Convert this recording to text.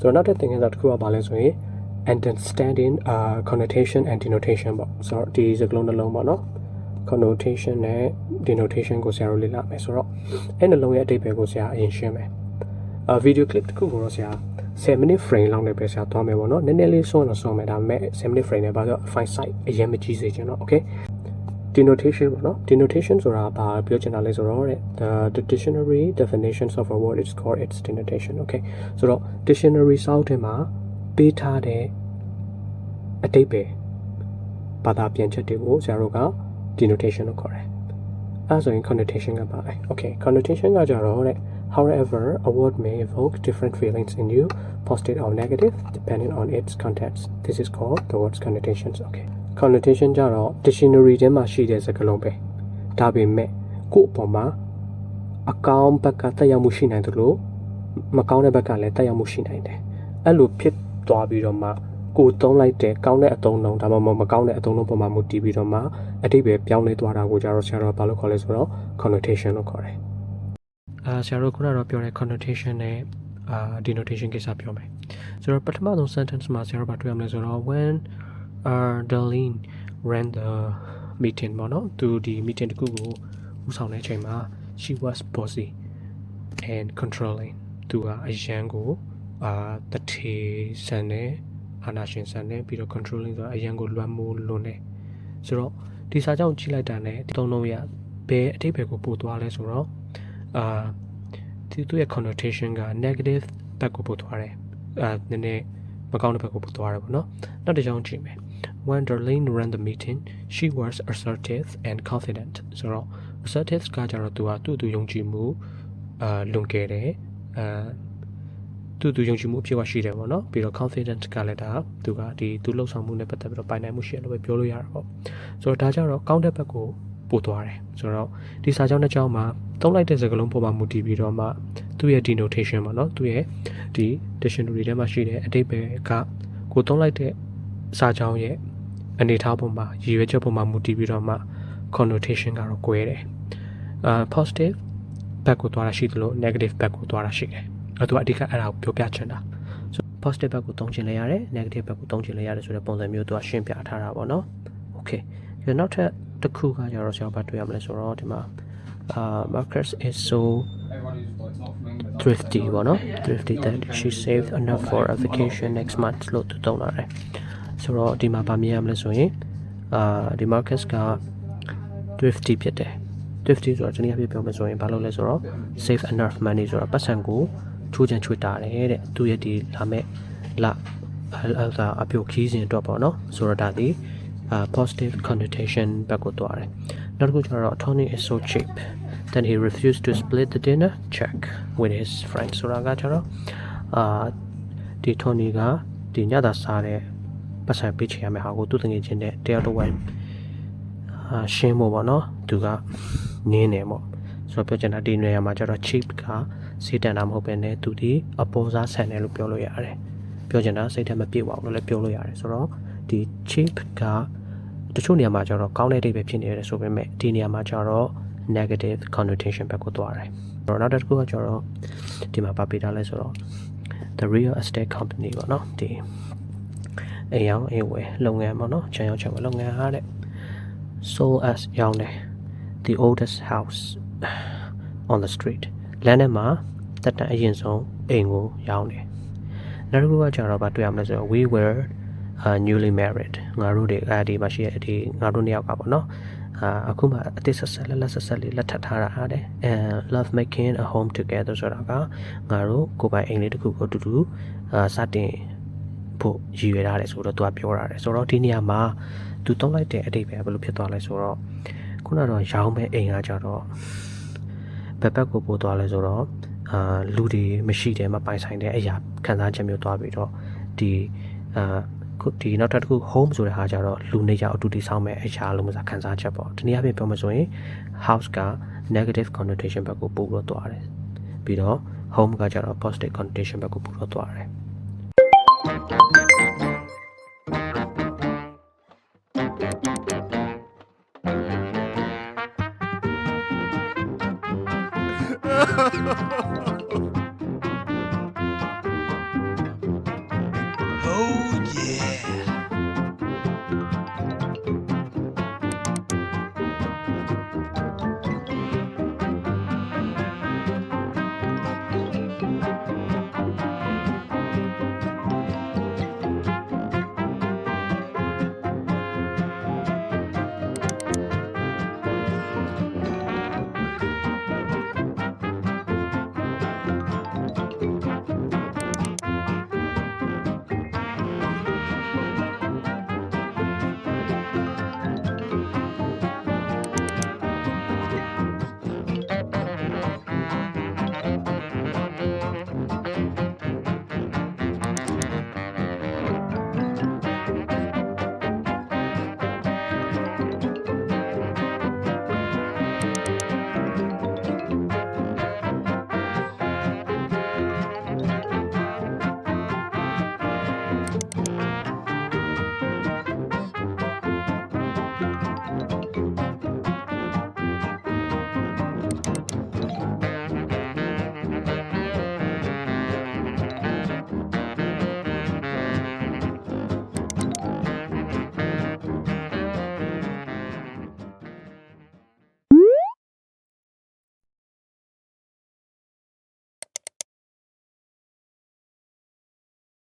ဆိုတော့နောက်တစ်သင်ခန်းစာတစ်ခုကဘာလဲဆိုရင် understanding uh connotation and denotation ပေါ့ဆိုတော့ဒီစကားလုံးနှလုံးပေါ့နော် connotation နဲ့ denotation ကိုဆရာတို့လေ့လာမယ်ဆိုတော့အဲ့နှလုံးရဲ့အဓိပ္ပာယ်ကိုဆရာအရင်ရှင်းမယ်အာ video clip တစ်ခုကိုတော့ဆရာ 10 minute frame လောက်နဲ့ပဲဆရာသွားမယ်ပေါ့နော်နည်းနည်းလေးဆုံးတော့ဆုံးမယ်ဒါပေမဲ့10 minute frame နဲ့ပါဆို file size အရင်မကြီးစေချင်တော့ okay denotation ပေါ့နော် denotation ဆိုတာဘာပြောချင်တာလဲဆိုတော့တဲ့ the the dictionary definitions of a word is called its denotation okay ဆိုတော့ dictionary စောက်ထဲမှာပေးထားတဲ့အတိတ်ပဲဘာသာပြန်ချက်တွေကိုဆရာတို့က denotation လို့ခေါ်တယ်အဲဒါဆိုရင် connotation ကပါလဲ okay connotation ကကြတော့တဲ့ however a word may evoke different feelings in you positive or negative depending on its context this is called the word's connotations okay connotation ကြတော့ dictionary ထဲမှာရှိတဲ့စကားလုံးပဲဒါပေမဲ့ကိုယ့်အပေါ်မှာအကောင်းဘက်ကတက်ရောက်မှုရှိနိုင်တယ်လို့မကောင်းတဲ့ဘက်ကလည်းတက်ရောက်မှုရှိနိုင်တယ်အဲ့လိုဖြစ်သွားပြီးတော့မှကိုယ်သုံးလိုက်တဲ့ကောင်းတဲ့အသုံးလုံးဒါမှမဟုတ်မကောင်းတဲ့အသုံးလုံးပေါ်မှာမူတည်ပြီးတော့မှအတိတ်ပဲပြောင်းလဲသွားတာကိုကြတော့ဆရာတော်ကဘာလို့ခေါ်လဲဆိုတော့ connotation လို့ခေါ်တယ် အာဆရာတော်ခုနကတော့ပြောတဲ့ connotation နဲ့အာ denotation ကိစ္စပြောမယ်ဆိုတော့ပထမဆုံး sentence မှာဆရာတော်ကတွေ့ရမလဲဆိုတော့ when uh Darlene ran the meeting ပေါ့နော်သူဒီ meeting တခုကိုဦးဆောင်တဲ့အချိန်မှာ she was bossy and controlling သူကအရန်ကိုအာတထေဆန်နေအာနာရှင်ဆန်နေပြီးတော့ controlling ဆိုတာအရန်ကိုလွှမ်းမိုးလွန်းနေဆိုတော့ဒီစာကြောင့်ကြည့်လိုက်တာ ਨੇ ဒီသုံးလုံးရဘယ်အထိပ္ပယ်ကိုပို့သွားလဲဆိုတော့ အာဒီသူရဲ့ connotation က negative ဘက်ကိုပို့သွားတယ်အာနည်းနည်းမကောင်းတဲ့ဘက်ကိုပို့သွားတယ်ပေါ့နော်နောက်တစ်ကြောင်းကြည့်မယ် When Darlene ran the meeting, she was assertive and confident. ဆိုတော့ assertive ကကြတော့သူကသူ့သူယုံကြည်မှုအာလွန်ကဲတယ်အာသူ့သူယုံကြည်မှုအပြည့်အဝရှိတယ်ပေါ့နော်ပြီးတော့ confident ကလည်းဒါသူကဒီသူလှုပ်ဆောင်မှုနဲ့ပတ်သက်ပြီးတော့ပိုင်နိုင်မှုရှိတယ်လို့ပဲပြောလို့ရတာပေါ့ဆိုတော့ဒါကြတော့ကောင်းတဲ့ဘက်ကို ပို့သွားတယ်ဆိုတော့ဒီစာကြောင်းတစ်ကြောင်းမှာသုံးလိုက်တဲ့စကားလုံးပေါ်မှာမူတည်ပြီးတော့မှသူ့ရဲ့ denotation ပေါ့နော်သူ့ရဲ့ဒီ dictionary ထဲမှာရှိတဲ့အတိတ်ပဲကကိုသုံးလိုက်တဲ့စာကြောင်းရဲ့အနေအထားပေါ်မှာရည်ရွယ်ချက်ပေါ်မှာမူတည်ပြီးတော့မှ connotation ကတော့꿰တယ်အာ positive ဘက်ကိုသွားတာရှိသလို negative ဘက်ကိုသွားတာရှိတယ်အဲ့တော့သူကအဓိကအဲ့ဒါကိုပြောပြချင်တာ so positive ဘက်ကိုသုံးချင်လဲရတယ် negative ဘက်ကိုသုံးချင်လဲရတယ်ဆိုတဲ့ပုံစံမျိုးသူကရှင်းပြထားတာပေါ့နော် okay ဒီနောက်ထပ် တစ်ခုကကျတော့ဆရာဘာတွေ့ရမလဲဆိုတော့ဒီမှာအာ Marcus is so thrifty ပေါ့နော် thrifty that she saved enough for a vacation next month လို့သူသုံးလာတယ်ဆိုတော့ဒီမှာဗာမြင်ရမလဲဆိုရင်အာဒီ Marcus က thrifty ဖြစ်တယ် thrifty ဆိုတော့တနည်းအားဖြင့်ပြောမယ်ဆိုရင်ဘာလို့လဲဆိုတော့ save enough money ဆိုတော့ပတ်စံကိုချိုးချင်ချွေတာတယ်တဲ့သူရဲ့ဒီလာမဲ့လာအဲ့ဒါအပြိုခီးစဉ်အတွက်ပေါ့နော်ဆိုတော့ဒါဒီအာ positive connotation ဘက်ကိုတွားတယ်နောက်တစ်ခုကျတော့ Tony is so cheap then he refused to split the dinner check with his friends ဆိုတာကကျတော့အာဒီ Tony ကဒီညတာစားတဲ့ပတ်စံပေးချင်ရမယ့်ဟာကိုသူ့တငယ်ချင်းနဲ့တယောက်တစ်ဝက်အာရှင်းဖို့ပေါ့နော်သူကနင်းနေပေါ့ဆိုတော့ပြောချင်တာဒီနေရာမှာကျတော့ cheap ကစေးတန်တာမဟုတ်ပဲねသူဒီအပေါ်စားဆန်တယ်လို့ပြောလို့ရတယ်ပြောချင်တာစိတ်ထဲမပြေပါဘူးလို့လည်းပြောလို့ရတယ်ဆိုတော့ဒီ cheap က တချို့နေရာမှာကျတော့ကောင်းတဲ့အဓိပ္ပာယ်ဖြစ်နေတယ်ဆိုပေမဲ့ဒီနေရာမှာကျတော့ negative connotation ဘက်ကိုသွားတယ်။တော့နောက်တစ်ခုကကျတော့ဒီမှာပါပေးထားလဲဆိုတော့ the real estate company ပေါ့နော်ဒီအိမ်ရောင်းအိမ်ဝယ်လုပ်ငန်းပေါ့နော်ခြံရောင်းခြံဝယ်လုပ်ငန်းဟာတဲ့ sold as ရောင်းတယ် the oldest house on the street လမ်းထဲမှာတက်တန်အရင်ဆုံးအိမ်ကိုရောင်းတယ်နောက်တစ်ခုကကျတော့ဗာတွေ့ရမလဲဆိုတော့ we were uh, newly married ငါတို့တွေအဲဒီမှာရှိတဲ့ဒီငါတို့နှစ်ယောက်ကပေါ့နော်အာအခုမှအသစ်ဆက်ဆက်လက်လက်ဆက်ဆက်လေးလက်ထပ်ထားတာဟာတဲ့အဲ love making a home together ဆိုတာကငါတို့ကိုယ်ပိုင်အိမ်လေးတစ်ခုကိုအတူတူအာစတင်ဖို့ရည်ရွယ်ထားတယ်ဆိုတော့သူကပြောတာတယ်ဆိုတော့ဒီနေရာမှာသူတုံးလိုက်တဲ့အတိတ်ပဲဘယ်လိုဖြစ်သွားလဲဆိုတော့ခုနကတော့ရောင်းမဲ့အိမ်ကကြတော့ဘက်ဘက်ကိုပို့သွားလဲဆိုတော့အာလူတွေမရှိတယ်မပိုင်ဆိုင်တဲ့အရာခံစားချက်မျိုးသွားပြီးတော့ဒီအာ ခုဒီနောက်ထပ်တစ်ခု home ဆိုတဲ့ဟာကြတော့လူနေကြအတူတည်ဆောက်မဲ့အရာလို့မစားခံစားချက်ပေါ့ဒီနေ့အပြင်ပြောမှဆိုရင် house က negative connotation ဘက်ကိုပို့လို့သွားတယ်ပြီးတော့ home ကကြတော့ positive connotation ဘက်ကိုပို့လို့သွားတယ် Oh yeah.